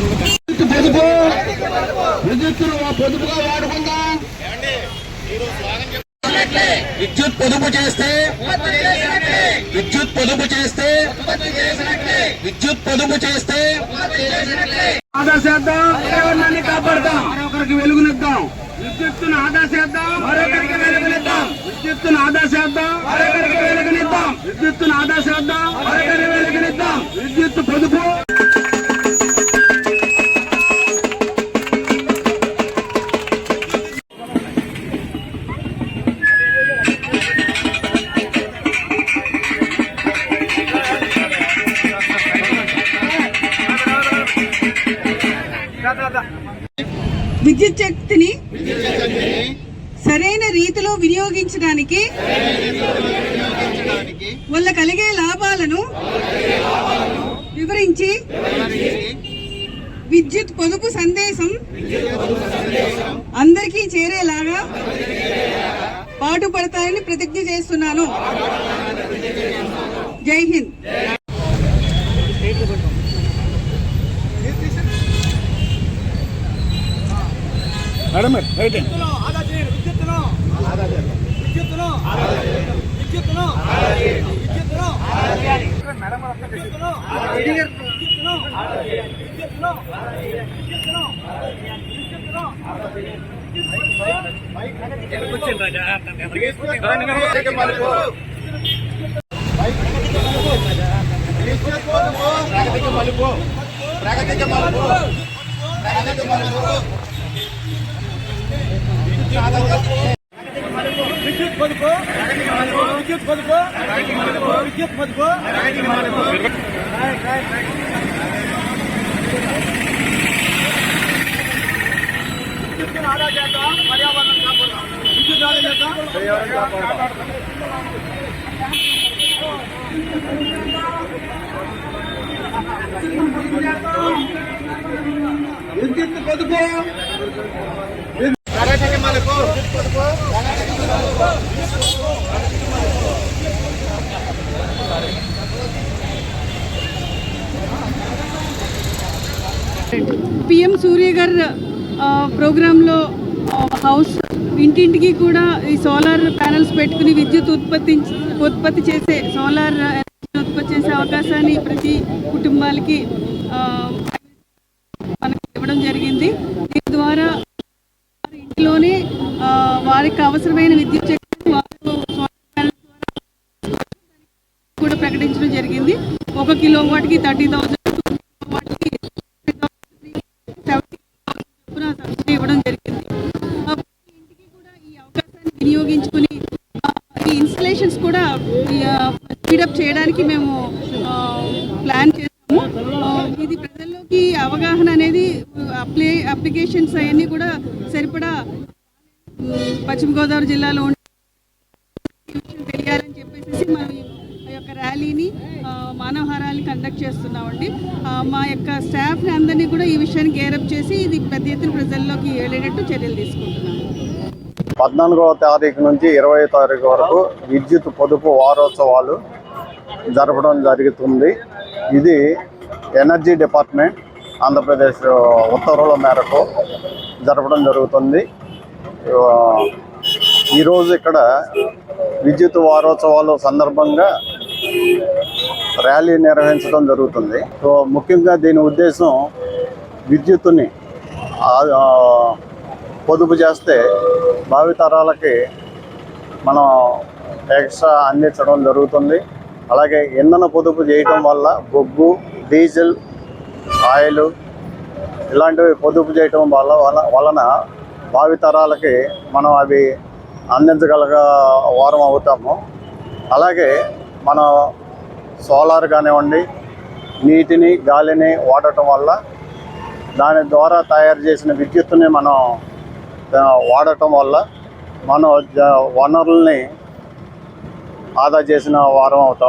పొదుపు విద్యుత్తును పొదుపుగా వాడుకుందాం విద్యుత్ పొదుపు చేస్తే విద్యుత్ పొదుపు చేస్తే విద్యుత్ పొదుపు చేస్తే ఆదా చేద్దాం పర్యావరణాన్ని కాపాడదాం మరొకరికి వెలుగునిద్దాం. విద్యుత్తును ఆదా చేద్దాం మరొకరికి వెలుగునిద్దాం. విద్యుత్తును ఆదా చేద్దాం మరొకరికి వెలుగునిద్దాం. విద్యుత్తును ఆదా చేద్దాం మరొకరికి విద్యుత్ శక్తిని సరైన రీతిలో వినియోగించడానికి వల్ల కలిగే లాభాలను వివరించి విద్యుత్ పొదుపు సందేశం అందరికీ చేరేలాగా పాటుపడతాయని ప్రతిజ్ఞ చేస్తున్నాను. జై హింద్ మేడం రైట్ ఆదా చేయండి విద్యుత్తును ఆదా చేయండి విద్యుత్తును ఆదా చేయండి విద్యుత్తును ఆదా చేయండి విద్యుత్తును ఆదా చేయాలి మేడం విద్యుత్తును ఆదా చేయండి విద్యుత్తును ఆదా చేయండి విద్యుత్తును ఆదా చేయండి విద్యుత్తును ఆదా చేయండి విద్యుత్తును ఆదా చేయండి ప్రగతికి మలుపు ప్రగతికి మలుపు ప్రగతికి మలుపు విద్యుత్ పొదుపు విద్యుత్ పొదుపు విద్యుత్ పొదుపు విద్యుత్తును ఆదా చేద్దాం పర్యావరణం కాపాడదాం విద్యుత్ ఆదా చేద్దాం పర్యావరణం కాపాడదాం విద్యుత్ పొదుపు ప్రగతికి పిఎం సూర్య గారు ఆ, ప్రోగ్రాంలో హౌస్ ఇంటింటికి కూడా ఈ సోలార్ ప్యానెల్స్ పెట్టుకుని విద్యుత్ ఉత్పత్తి ఉత్పత్తి చేసే సోలార్ ఉత్పత్తి చేసే అవకాశాన్ని ప్రతి కుటుంబాలకి మనకి ఇవ్వడం జరిగింది. దీని ద్వారా ఇంటిలోనే వారికి అవసరమైన విద్యుత్ శక్తిని వారు కూడా ప్రకటించడం జరిగింది. ఒక కిలో వాటికి థర్టీ థౌసండ్ స్పీడప్ చేయడానికి మేము ప్లాన్ చేస్తాము ఇది ప్రజల్లోకి అవగాహన అనేది అప్లై అప్లికేషన్స్ అవన్నీ కూడా సరిపడా పశ్చిమ గోదావరి జిల్లాలో ఉండే తెలియాలని చెప్పేసి మనం ఈ యొక్క ర్యాలీని ఆ, మానవహారాన్ని కండక్ట్ చేస్తున్నామండి. మా యొక్క స్టాఫ్ని అందరినీ కూడా ఈ విషయాన్ని గేరప్ చేసి ఇది పెద్ద ఎత్తున ప్రజల్లోకి వెళ్ళేటట్టు చర్యలు తీసుకుంటున్నాము. పద్నాలుగవ తారీఖు నుంచి ఇరవై తారీఖు వరకు విద్యుత్ పొదుపు వారోత్సవాలు జరపడం జరుగుతుంది. ఇది ఎనర్జీ డిపార్ట్మెంట్ ఆంధ్రప్రదేశ్ ఉత్తర్వుల మేరకు జరపడం జరుగుతుంది. ఈరోజు ఇక్కడ విద్యుత్ వారోత్సవాలు సందర్భంగా ర్యాలీ నిర్వహించడం జరుగుతుంది. సో ముఖ్యంగా దీని ఉద్దేశం విద్యుత్తుని పొదుపు చేస్తే భావితరాలకి మనం ఎక్స్ట్రా అందించడం జరుగుతుంది. అలాగే ఇంధన పొదుపు చేయటం వల్ల బొగ్గు డీజిల్ ఆయిల్ ఇలాంటివి పొదుపు చేయటం వల్ల వల వలన భావితరాలకి మనం అవి అందించగలగ వారం అవుతాము. అలాగే మనం సోలార్ కానివ్వండి నీటిని గాలిని వాడటం వల్ల దాని ద్వారా తయారు చేసిన విద్యుత్తుని మనం వాడటం వల్ల మనం జ- వనరుల్ని ఆదా చేసిన వారం అవుతాం.